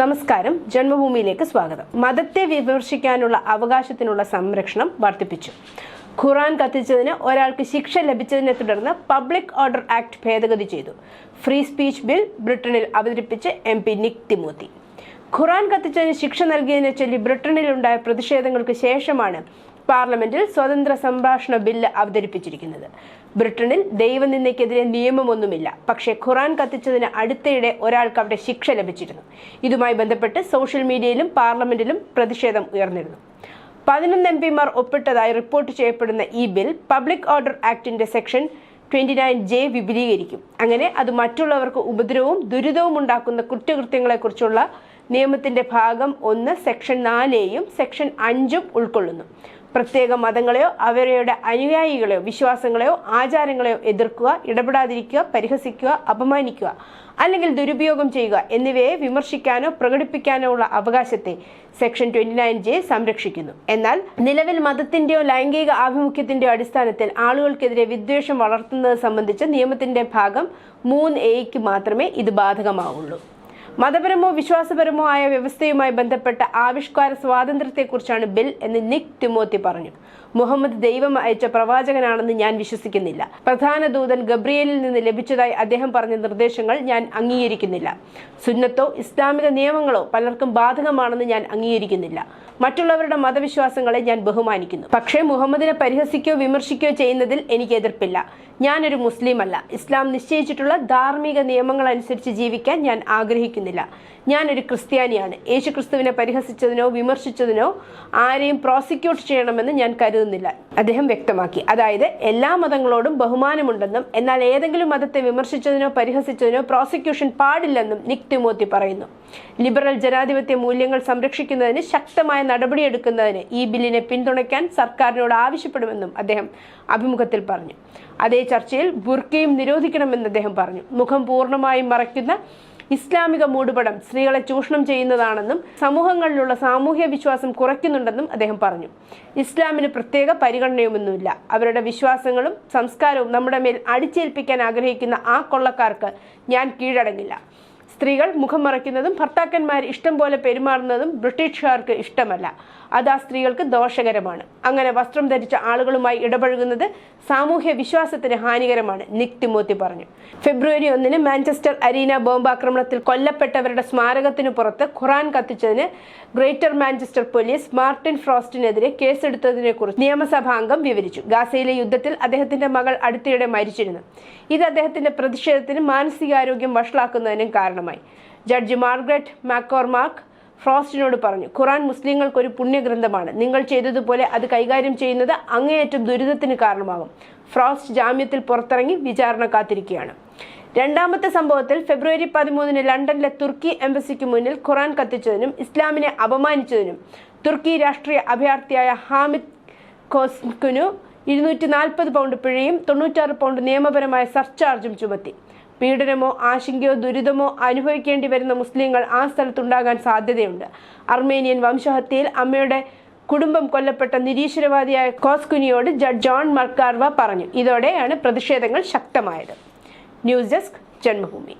നമസ്കാരം. ജന്മഭൂമിയിലേക്ക് സ്വാഗതം. മതത്തെ വിമർശിക്കാനുള്ള അവകാശത്തിനുള്ള സംരക്ഷണം വർദ്ധിപ്പിച്ചു. ഖുറാൻ കത്തിച്ചതിന് ഒരാൾക്ക് ശിക്ഷ ലഭിച്ചതിനെ തുടർന്ന് പബ്ലിക് ഓർഡർ ആക്ട് ഭേദഗതി ചെയ്തു. ഫ്രീ സ്പീച്ച് ബിൽ ബ്രിട്ടനിൽ അവതരിപ്പിച്ച് എം പി നിക് തിമോത്തി. ഖുറാൻ കത്തിച്ചതിന് ശിക്ഷ നൽകിയതിനെ ചൊല്ലി ബ്രിട്ടനിലുണ്ടായ പ്രതിഷേധങ്ങൾക്ക് ശേഷമാണ് പാർലമെന്റിൽ സ്വതന്ത്ര സംഭാഷണ ബില്ല് അവതരിപ്പിച്ചിരിക്കുന്നത്. ബ്രിട്ടനിൽ ദൈവനിന്ദയ്ക്കെതിരെ നിയമമൊന്നുമില്ല. പക്ഷേ ഖുറാൻ കത്തിച്ചതിന് അടുത്തിടെ ഒരാൾക്ക് അവിടെ ശിക്ഷ ലഭിച്ചിരുന്നു. ഇതുമായി ബന്ധപ്പെട്ട് സോഷ്യൽ മീഡിയയിലും പാർലമെന്റിലും പ്രതിഷേധം ഉയർന്നിരുന്നു. പതിനൊന്ന് എം പിമാർ ഒപ്പിട്ടതായി റിപ്പോർട്ട് ചെയ്യപ്പെടുന്ന ഈ ബിൽ പബ്ലിക് ഓർഡർ ആക്ടിന്റെ സെക്ഷൻ ട്വന്റി നയൻ ജെ വിപുലീകരിക്കും. അങ്ങനെ അത് മറ്റുള്ളവർക്ക് ഉപദ്രവവും ദുരിതവും ഉണ്ടാക്കുന്ന കുറ്റകൃത്യങ്ങളെക്കുറിച്ചുള്ള നിയമത്തിന്റെ ഭാഗം ഒന്ന് സെക്ഷൻ നാലേയും സെക്ഷൻ അഞ്ചും ഉൾക്കൊള്ളുന്നു. പ്രത്യേക മതങ്ങളെയോ അവരുടെ അനുയായികളെയോ വിശ്വാസങ്ങളെയോ ആചാരങ്ങളെയോ എതിർക്കുക ഇടപെടാതിരിക്കുക പരിഹസിക്കുക അപമാനിക്കുക അല്ലെങ്കിൽ ദുരുപയോഗം ചെയ്യുക എന്നിവയെ വിമർശിക്കാനോ പ്രകടിപ്പിക്കാനോ ഉള്ള അവകാശത്തെ സെക്ഷൻ ട്വന്റി നയൻ ജെ സംരക്ഷിക്കുന്നു. എന്നാൽ നിലവിൽ മതത്തിന്റെയോ ലൈംഗിക ആഭിമുഖ്യത്തിന്റെയോ അടിസ്ഥാനത്തിൽ ആളുകൾക്കെതിരെ വിദ്വേഷം വളർത്തുന്നത് സംബന്ധിച്ച നിയമത്തിന്റെ ഭാഗം മൂന്ന് എയ്ക്ക് മാത്രമേ ഇത് ബാധകമാവുള്ളൂ. മതപരമോ വിശ്വാസപരമോ ആയ വ്യവസ്ഥയുമായി ബന്ധപ്പെട്ട ആവിഷ്കാര സ്വാതന്ത്ര്യത്തെക്കുറിച്ചാണ് ബിൽ എന്ന് നിക് തിമോത്തി പറഞ്ഞു. മുഹമ്മദ് ദൈവം അയച്ച പ്രവാചകനാണെന്ന് ഞാൻ വിശ്വസിക്കുന്നില്ല. പ്രധാന ദൂതൻ ഗബ്രിയലിൽ നിന്ന് ലഭിച്ചതായി അദ്ദേഹം പറഞ്ഞ നിർദ്ദേശങ്ങൾ ഞാൻ അംഗീകരിക്കുന്നില്ല. സുന്നത്തോ ഇസ്ലാമിക നിയമങ്ങളോ പലർക്കും ബാധകമാണെന്ന് ഞാൻ അംഗീകരിക്കുന്നില്ല. മറ്റുള്ളവരുടെ മതവിശ്വാസങ്ങളെ ഞാൻ ബഹുമാനിക്കുന്നു. പക്ഷേ മുഹമ്മദിനെ പരിഹസിക്കുകയോ വിമർശിക്കുകയോ ചെയ്യുന്നതിൽ എനിക്ക് എതിർപ്പില്ല. ഞാനൊരു മുസ്ലിം അല്ല. ഇസ്ലാം നിശ്ചയിച്ചിട്ടുള്ള ധാർമ്മിക നിയമങ്ങൾ അനുസരിച്ച് ജീവിക്കാൻ ഞാൻ ആഗ്രഹിക്കുന്നില്ല ഞാനൊരു ക്രിസ്ത്യാനിയാണ്. യേശു ക്രിസ്തുവിനെ പരിഹസിച്ചതിനോ വിമർശിച്ചതിനോ ആരെയും പ്രോസിക്യൂട്ട് ചെയ്യണമെന്ന് ഞാൻ കരുതുന്നില്ല. അദ്ദേഹം വ്യക്തമാക്കി. അതായത് എല്ലാ മതങ്ങളോടും ബഹുമാനമുണ്ടെന്നും എന്നാൽ ഏതെങ്കിലും മതത്തെ വിമർശിച്ചതിനോ പരിഹസിച്ചതിനോ പ്രോസിക്യൂഷൻ പാടില്ലെന്നും നിക് തിമോത്തി പറയുന്നു. ലിബറൽ ജനാധിപത്യ മൂല്യങ്ങൾ സംരക്ഷിക്കുന്നതിന് ശക്തമായ നടപടിയെടുക്കുന്നതിന് ഈ ബില്ലിനെ പിന്തുണയ്ക്കാൻ സർക്കാരിനോട് ആവശ്യപ്പെടുമെന്നും അദ്ദേഹം അഭിമുഖത്തിൽ പറഞ്ഞു. അതേ ചർച്ചയിൽ ബുർക്കയും നിരോധിക്കണമെന്ന് അദ്ദേഹം പറഞ്ഞു. മുഖം പൂർണമായും മറയ്ക്കുന്ന ഇസ്ലാമിക മൂടുപടം സ്ത്രീകളെ ചൂഷണം ചെയ്യുന്നതാണെന്നും സമൂഹങ്ങളിലുള്ള സാമൂഹ്യ വിശ്വാസം കുറയ്ക്കുന്നുണ്ടെന്നും അദ്ദേഹം പറഞ്ഞു. ഇസ്ലാമിന് പ്രത്യേക പരിഗണനയുമൊന്നുമില്ല. അവരുടെ വിശ്വാസങ്ങളും സംസ്കാരവും നമ്മുടെ മേൽ അടിച്ചേൽപ്പിക്കാൻ ആഗ്രഹിക്കുന്ന ആ കൊള്ളക്കാർക്ക് ഞാൻ കീഴടങ്ങില്ല. സ്ത്രീകൾ മുഖം മറയ്ക്കുന്നതും ഭർത്താക്കന്മാർ ഇഷ്ടം പോലെ പെരുമാറുന്നതും ബ്രിട്ടീഷുകാർക്ക് ഇഷ്ടമല്ല. അത് ആ സ്ത്രീകൾക്ക് ദോഷകരമാണ്. അങ്ങനെ വസ്ത്രം ധരിച്ച ആളുകളുമായി ഇടപഴകുന്നത് സാമൂഹ്യ വിശ്വാസത്തിന് ഹാനികരമാണ് നിക് തിമോത്തി പറഞ്ഞു. ഫെബ്രുവരി ഒന്നിന് മാഞ്ചസ്റ്റർ അരീന ബോംബാക്രമണത്തിൽ കൊല്ലപ്പെട്ടവരുടെ സ്മാരകത്തിന് പുറത്ത് ഖുറാൻ കത്തിച്ചതിന് ഗ്രേറ്റർ മാഞ്ചസ്റ്റർ പോലീസ് മാർട്ടിൻ ഫ്രോസ്റ്റിനെതിരെ കേസെടുത്തതിനെ കുറിച്ച് നിയമസഭാംഗം വിവരിച്ചു. ഗാസയിലെ യുദ്ധത്തിൽ അദ്ദേഹത്തിന്റെ മകൾ അടുത്തിടെ മരിച്ചിരുന്നു. ഇത് അദ്ദേഹത്തിന്റെ പ്രതിഷേധത്തിന് മാനസികാരോഗ്യം വഷളാക്കുന്നതിനും കാരണമായി. ജഡ്ജ് മാർഗ്രറ്റ് മാക്കോർമാർക്ക് ഫ്രോസ്റ്റിനോട് പറഞ്ഞു ഖുറാൻ മുസ്ലിങ്ങൾക്ക് ഒരു പുണ്യഗ്രന്ഥമാണ്. നിങ്ങൾ ചെയ്തതുപോലെ അത് കൈകാര്യം ചെയ്യുന്നത് അങ്ങേയറ്റം ദുരിതത്തിന് കാരണമാകും. ഫ്രോസ്റ്റ് ജാമ്യത്തിൽ പുറത്തിറങ്ങി വിചാരണ കാത്തിരിക്കുകയാണ്. രണ്ടാമത്തെ സംഭവത്തിൽ ഫെബ്രുവരി പതിമൂന്നിന് ലണ്ടനിലെ തുർക്കി എംബസിക്ക് മുന്നിൽ ഖുറാൻ കത്തിച്ചതിനും ഇസ്ലാമിനെ അപമാനിച്ചതിനും തുർക്കി രാഷ്ട്രീയ അഭയാർത്ഥിയായ ഹാമിദ് കോസ്കുനു ഇരുന്നൂറ്റി നാൽപ്പത് പൗണ്ട് പിഴയും തൊണ്ണൂറ്റാറ് പൗണ്ട് നിയമപരമായ സർചാർജും ചുമത്തി. പീഡനമോ ആശങ്കയോ ദുരിതമോ അനുഭവിക്കേണ്ടി വരുന്ന മുസ്ലിങ്ങൾ ആ സ്ഥലത്തുണ്ടാകാൻ സാധ്യതയുണ്ട്. അർമേനിയൻ വംശഹത്യയിൽ അമ്മയുടെ കുടുംബം കൊല്ലപ്പെട്ട നിരീശ്വരവാദിയായ കോസ്കുനിയോട് ജഡ് ജോൺ മർക്കാർവ പറഞ്ഞു. ഇതോടെയാണ് പ്രതിഷേധങ്ങൾ ശക്തമായത്. News desk Janmabhumi.